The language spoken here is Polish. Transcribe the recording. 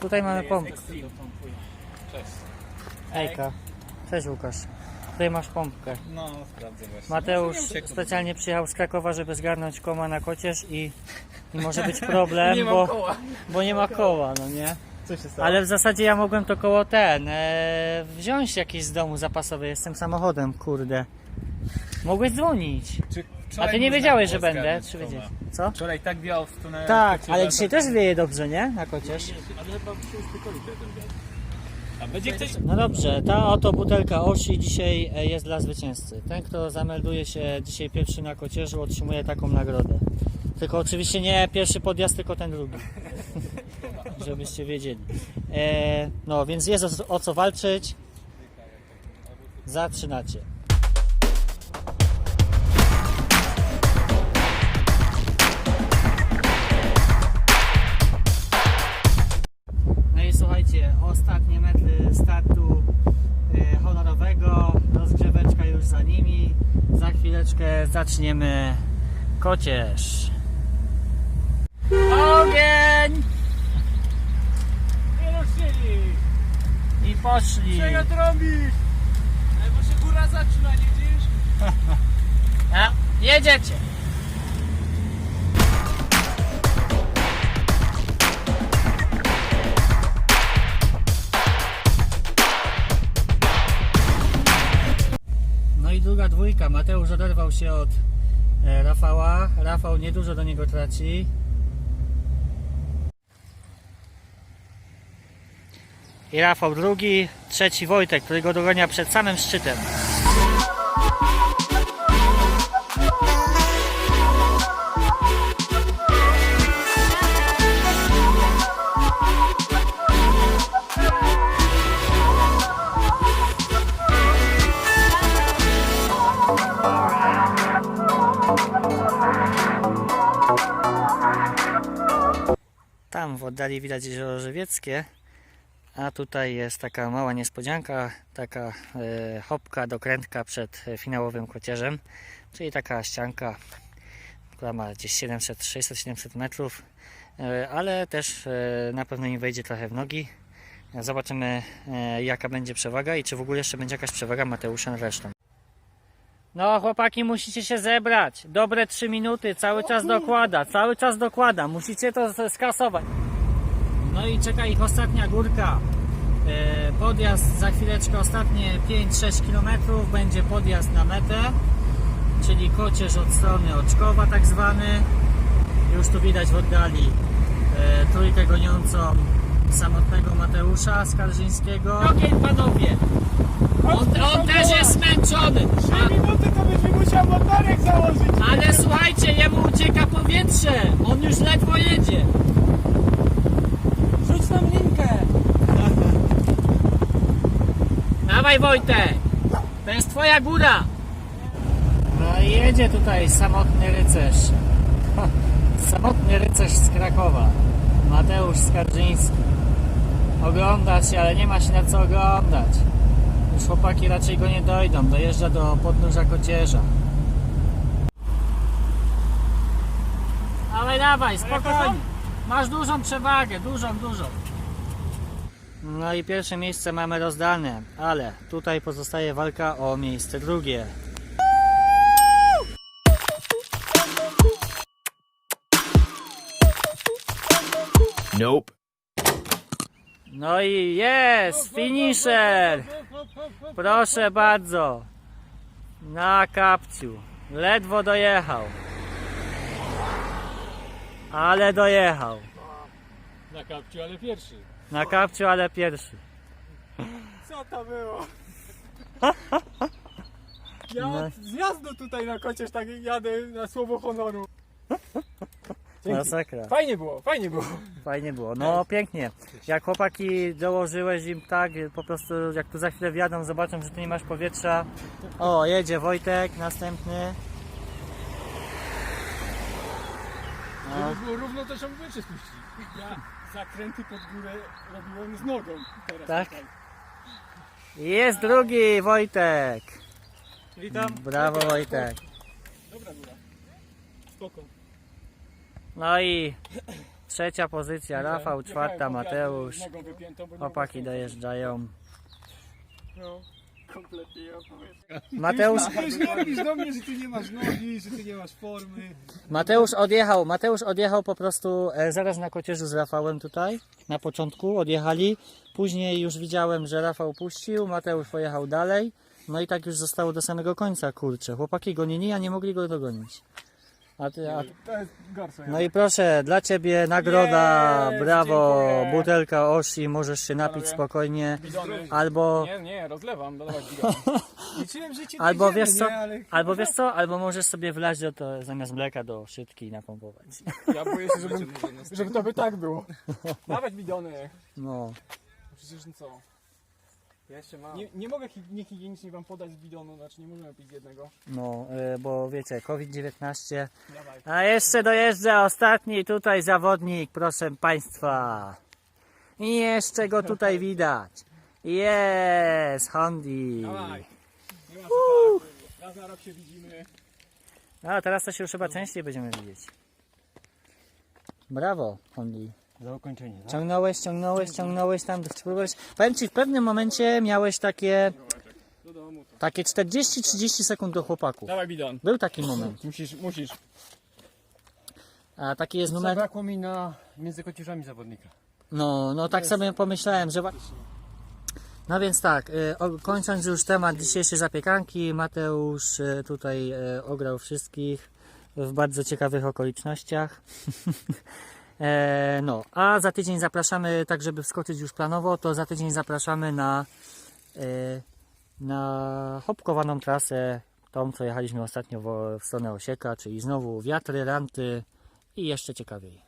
Tutaj mamy pompkę. Cześć. Ejka. Cześć Łukasz. Tutaj masz pompkę. No, sprawdzę właśnie. Mateusz No, specjalnie przyjechał z Krakowa, żeby zgarnąć koma na kocierz i, i może być problem, Nie bo, koła. bo nie ma koła, no nie? Co się stało? Ale w zasadzie ja mogłem to koło ten, e, wziąć jakieś z domu zapasowe, jestem samochodem, kurde. Mogłeś dzwonić. Czy A wczoraj ty nie można wiedziałeś, było że będę, zgarnąć czy koma? wiedziałeś? Co? Wczoraj tak wiało w stronę... Tak, ale to- dzisiaj też wieje dobrze, nie? Na kocierz. Ale chyba się uspokoi ten wiatr. A będzie ktoś... No dobrze, ta oto butelka Osi dzisiaj e, jest dla zwycięzcy. Ten, kto zamelduje się dzisiaj pierwszy na kocierzu, otrzymuje taką nagrodę. Tylko oczywiście nie pierwszy podjazd, tylko ten drugi. Żebyście wiedzieli. E, no, więc jest o, o co walczyć. Zaczynacie. Za nimi. Za chwileczkę zaczniemy kocierz. Ogień! Nie ruszyli! I poszli. Czego trąbisz? Ale bo się góra zaczyna, nie widzisz? A, jedziecie. Dwójka. Mateusz oderwał się od e, Rafała. Rafał niedużo do niego traci. I Rafał drugi, trzeci Wojtek, który go dogania przed samym szczytem. Tam w oddali widać jezioro żywieckie, a tutaj jest taka mała niespodzianka, taka e, hopka, dokrętka przed e, finałowym kocierzem, czyli taka ścianka, która ma gdzieś 700, 600, 700 metrów, e, ale też e, na pewno im wejdzie trochę w nogi. Zobaczymy e, jaka będzie przewaga i czy w ogóle jeszcze będzie jakaś przewaga Mateusza nad resztą. No chłopaki musicie się zebrać. Dobre 3 minuty, cały czas dokłada, cały czas dokłada. Musicie to skasować. No i czeka ich ostatnia górka. E, Podjazd za chwileczkę, ostatnie 5-6 km będzie podjazd na metę, czyli kocierz od strony Oczkowa tak zwany. Już tu widać w oddali e, trójkę goniącą samotnego Mateusza Skarżyńskiego. Ogień panowie! On, on też jest zmęczony! A- minuty to byś mi musiał motorek założyć! ale słuchajcie, jemu ucieka powietrze! On już ledwo jedzie! Rzuć nam linkę! Dawaj Wojtek! To jest twoja góra! No i jedzie tutaj samotny rycerz. Samotny rycerz z Krakowa. Mateusz Skarżyński. Ogląda się, ale nie ma się na co oglądać. Już chłopaki raczej go nie dojdą. Dojeżdża do podnóża kocierza. Dawaj, dawaj, spokojnie. Masz dużą przewagę, dużą, dużą. No i pierwsze miejsce mamy rozdane, ale tutaj pozostaje walka o miejsce drugie. Nope. No i jest, finisher! Proszę bardzo. Na kapciu. Ledwo dojechał. Ale dojechał. Na kapciu, ale pierwszy. Na kapciu, ale pierwszy. Co to było? Ja No. zjazdu tutaj na kocież tak jadę na słowo honoru. Dzięki. Masakra. Fajnie było, fajnie było. Fajnie było. No pięknie. Jak chłopaki dołożyłeś im tak, po prostu jak tu za chwilę wjadą, zobaczą, że ty nie masz powietrza. O, jedzie Wojtek, następny. No, Żeby było równo to się spuścić. Ja zakręty pod górę robiłem z nogą teraz. Tak? tutaj. Jest drugi Wojtek. Witam. Brawo Wojtek. Dobra góra. Spoko. No i Trzecia pozycja Rafał, czwarta Mateusz. Chłopaki dojeżdżają. No, kompletnie ja. Mateusz, Już nie mówisz do mnie, że ty nie masz nogi, że ty nie masz formy. Mateusz odjechał, Mateusz odjechał po prostu e, zaraz na kocierzu z Rafałem tutaj, na początku odjechali, później już widziałem, że Rafał puścił, Mateusz pojechał dalej, no i tak już zostało do samego końca, kurczę, chłopaki gonili, a nie mogli go dogonić. A ty, a, To jest gorsze. no i proszę, dla Ciebie nagroda, Jest, brawo, dziękuję. butelka Oshi, możesz się napić Panowie. spokojnie, Bidony. albo... Nie, nie, rozlewam, dodawać bidony. Liczyłem, że cię Albo dojdziemy, wiesz co, nie? Ale albo wiesz co, albo możesz sobie wlać do to zamiast mleka do szytki i napompować. ja boję się, żeby, żeby to by tak było. Dawać bidony. No, Przecież no co? Ja jeszcze mam. Nie, nie mogę hi- niehigienicznie wam podać z bidonu, znaczy nie możemy pić z jednego. no, y, bo wiecie, COVID-19. Dawaj. A jeszcze dojeżdża ostatni tutaj zawodnik, proszę Państwa. I jeszcze go tutaj widać. Jest, Hondi. Dawaj. Nie ma co tak. Raz na rok się widzimy. A teraz to się już chyba częściej będziemy widzieć. Brawo, Hondi. Za ukończenie, tak? Ciągnąłeś, ciągnąłeś, ciągnąłeś tam, spróbowałeś. Powiem Ci, w pewnym momencie miałeś takie, takie 40-30 sekund do chłopaków. Dawaj bidon. Był taki moment. Musisz, musisz. A taki jest numer. Zabrakło mi na między kocierzami zawodnika. No, no tak sobie pomyślałem, że. No więc tak, y, kończąc już temat dzisiejszej zapiekanki, Mateusz y, tutaj y, ograł wszystkich w bardzo ciekawych okolicznościach. E, no, a za tydzień zapraszamy, tak żeby wskoczyć już planowo, to za tydzień zapraszamy na, y, na hopkowaną trasę, tą co jechaliśmy ostatnio w, w stronę Osieka, czyli znowu wiatry, ranty i jeszcze ciekawiej.